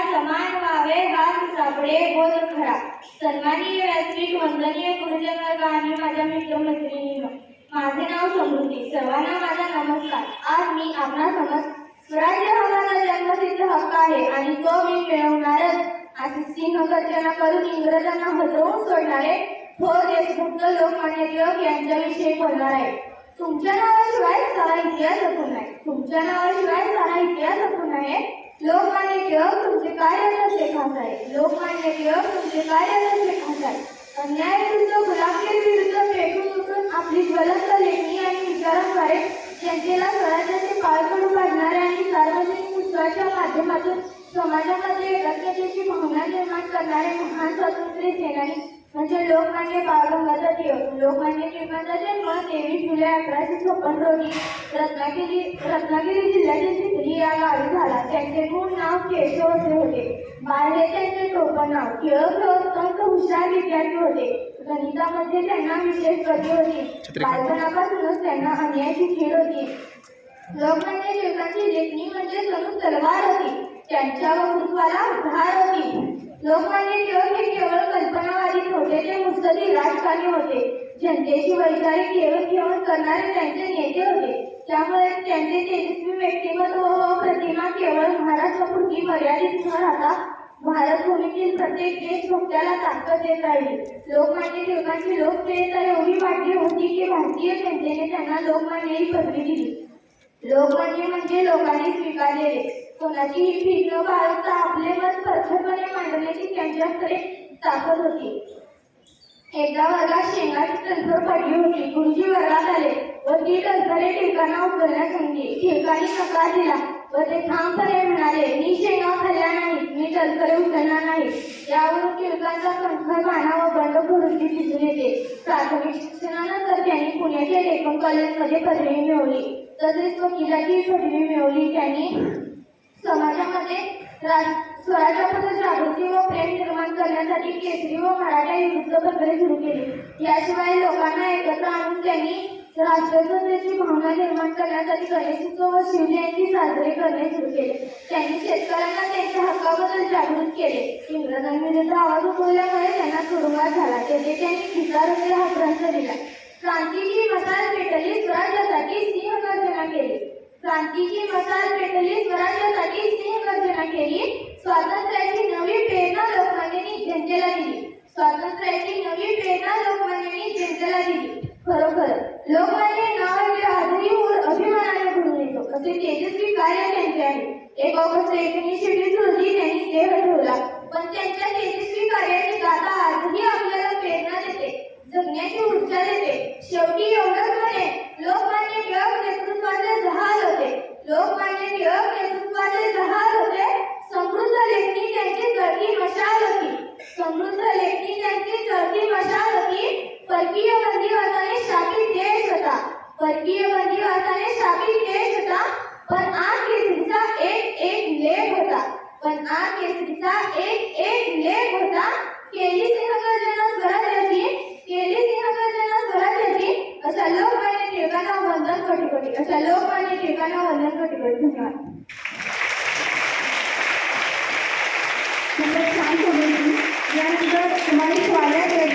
समान व्हावे हा सापडे बोध खरा. सन्मानीय व्यासपीठ वंदनीय गुरुजनवर्ग आणि माझ्या मित्रमैत्रिणींनो माझे नाव समृद्धी. सर्वांना माझा नमस्कार. आज मी आपला समज स्वराज्य हा माझा जन्मसिद्ध हक्क आहे आणि तो मी मिळवणारच. अशी सिंह गर्जना करून इंग्रजांना हटवून सोडणारे थोर देशभक्त लोकमान्य टिळक यांच्याविषयी बोलणार आहे. तुमच्या नावाशिवाय सारा इतिहास अपूर्ण आहे तुमच्या नावाशिवाय सारा इतिहास अपूर्ण आहे लोकमान्य टिळक तुमचे काय कसे खास आहे लोकमान्य टिळक तुमचे काय कसे खास आहे अन्याय विरुद्ध गुलामगिरी विरुद्ध पेटून उठून आपली ज्वलंत लेखणी आणि विचारांद्वारे जनतेला स्वराज्याचे पाळकडू काढणारे आणि सार्वजनिक उत्सवाच्या माध्यमातून समाजामध्ये एकात्मतेची भावना निर्माण करणारे महान स्वातंत्र्य सेनानी म्हणजे लोकमान्य बाळ गंगाधर टिळक. लोकमान्य टिळकांचा तेवीस जुलै अठराशे चोपन्न रोजी. रत्नागिरी रत्नागिरी जिल्ह्यातील चिखली या गावी झाला. त्यांचे मूळ नाव केशव असे होते. हे त्यांचे टोपण नाव. टिळक अत्यंत हुशार विद्यार्थी होते. गणितामध्ये त्यांना विशेष गती होती. बालपणापासूनच त्यांना अन्यायाची खेळ होती. लोकमान्य टिळकांची लेखणी म्हणजे जणू तलवार होती. त्यांच्या वक्तृत्वाला धार होती. लोकमान्य टिळक हे केवळ कल्पनावादी होते ते मुत्सदी राजकारणी होते. जनतेची वैचारिक केवळ घेऊन करणारे त्यांचे नेते होते. त्यामुळे त्यांचे तेजस्वी व्यक्तिमत्व व प्रतिमा केवळ महाराष्ट्रापुरती मर्यादित न राहता भारत भूमीतील प्रत्येक देशभक्ताला ताकद देत राहिली. लोकमान्य टिळकांची लोकप्रियता एवढी वाढली होती की भारतीय जनतेने त्यांना लोकमान्य ही पदवी दिली. लोकमान्य म्हणजे लोकांनी स्वीकारलेले. कोणाचीही भीक न बाळगता आपले मत स्वच्छपणे मांडण्याची त्यांच्याकडे ताकद होती. एकदा वर्गात शेंगाची टंकर पडली होती. गुरुजी वर्गात आले व ती टंकरे ठिकाणा उचलण्यास सांगली ठिकाणी नकार दिला व ते ठामपणे म्हणाले मी शेंगा खाल्ल्या नाही मी टंकरे उचलणार नाही. यावरून टिळकांचा कंठ माना व बंड गुरुजी दिसून येते. प्राथमिक शिक्षणानंतर त्यांनी पुण्याच्या लेखन कॉलेजमध्ये पदवी मिळवली. तसेच वकिलाची पदवी मिळवली. त्यांनी स्वराज्याबद्दल जागृती व प्रेम निर्माण करण्यासाठी केसरी व मराठा ही वृत्तपत्रे सुरू केली. याशिवाय लोकांना एकत्र आणून त्यांनी राष्ट्रसत्तेची भावना निर्माण करण्यासाठी गणेशोत्सव व शिवजयंती साजरे करणे सुरू केले. त्यांनी शेतकऱ्यांना त्यांच्या हक्काबद्दल जागृत केले. इंग्रजांविरुद्ध आवाज उठवल्यामुळे त्यांना तुरुंगात झाला तेथे त्यांनी खिसारंगे हा ग्रंथ दिला क्रांतीची मसाल पेटली स्वराज्यासाठी सिंह गर्जना केली. क्रांतीची मसाल पेटली स्वराज स्वातंत्र्याची नवी प्रेरणा लोकमान्यांनी जनतेला दिली. स्वातंत्र्याची नवी प्रेरणा लोकमान्यांनी जनतेला दिली. खरोखर लोकमान्य नावाच्या आजही अभिमानाने भरून येतो असे तेजस्वी कार्य त्यांचे आहे. एक ऑगस्ट एकोणीसशे वीस रोजी त्यांनी देह ठेवला. पण त्यांच्या तेजस्वी कार्याची गाथा आजही आपल्याला प्रेरणा देते. जगण्याची ऊर्जा देते. शेवटी एवढंच म्हणे, लोकमान्य टिळक नेतृत्वाचे जहाल होते. लोकमान्य टिळक पण आ केसरीचा एक एक लेख होता. केली सिंहगर्जना स्वराज्याची केली सिंहगर्जना स्वराज्याची. अशा लोकमान्य टिळकांना वंदन कोटी कोटी अशा लोकमान्य टिळकांना वंदन कोटी कोटी धन्यवाद. खूपच छान यानंतर तुम्हाला स्वागत